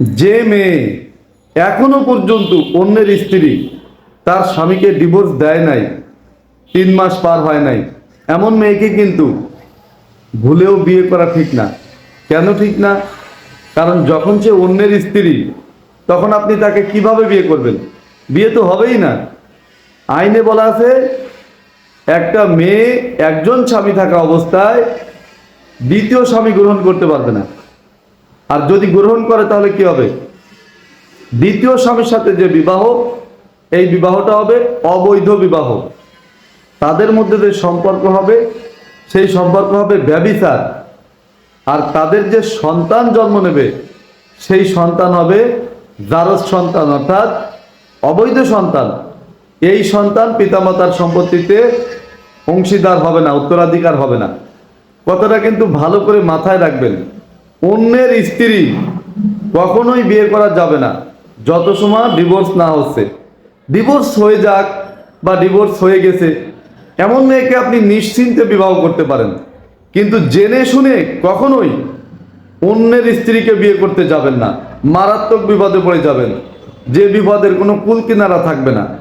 যে মেয়ে এখনও পর্যন্ত অন্যের স্ত্রী তার স্বামীকে ডিভোর্স দেয় নাই, তিন মাস পার হয় নাই, এমন মেয়েকে কিন্তু ভুলেও বিয়ে করা ঠিক না। কেন ঠিক না? কারণ যখন সে অন্যের স্ত্রী, তখন আপনি তাকে কীভাবে বিয়ে করবেন? বিয়ে তো হবেই না। আইনে বলা আছে, একটা মেয়ে একজন স্বামী থাকা অবস্থায় দ্বিতীয় স্বামী গ্রহণ করতে পারবে না। আর যদি গ্রহণ করে, তাহলে কি হবে? দ্বিতীয় স্বামীর সাথে যে বিবাহ, এই বিবাহটা হবে অবৈধ বিবাহ। তাদের মধ্যে যে সম্পর্ক হবে, সেই সম্পর্ক হবে ব্যবিচার। আর তাদের যে সন্তান জন্ম নেবে, সেই সন্তান হবে জারজ সন্তান, অর্থাৎ অবৈধ সন্তান। এই সন্তান পিতামাতার সম্পত্তিতে অংশীদার হবে না, উত্তরাধিকার হবে না। কথাটা কিন্তু ভালো করে মাথায় রাখবেন। অন্যের স্ত্রী কখনোই বিয়ে করা যাবে না। যত সময় ডিভোর্স না হচ্ছে। ডিভোর্স হয়ে যাক বা ডিভোর্স হয়ে গেছে, এমন মেয়েকে আপনি নিশ্চিন্তে বিবাহ করতে পারেন। কিন্তু জেনে শুনে কখনোই অন্যের স্ত্রীকে বিয়ে করতে যাবেন না। মারাত্মক বিপদে পড়ে যাবেন। যে বিপদের কোনো কুল কিনারা থাকবে না।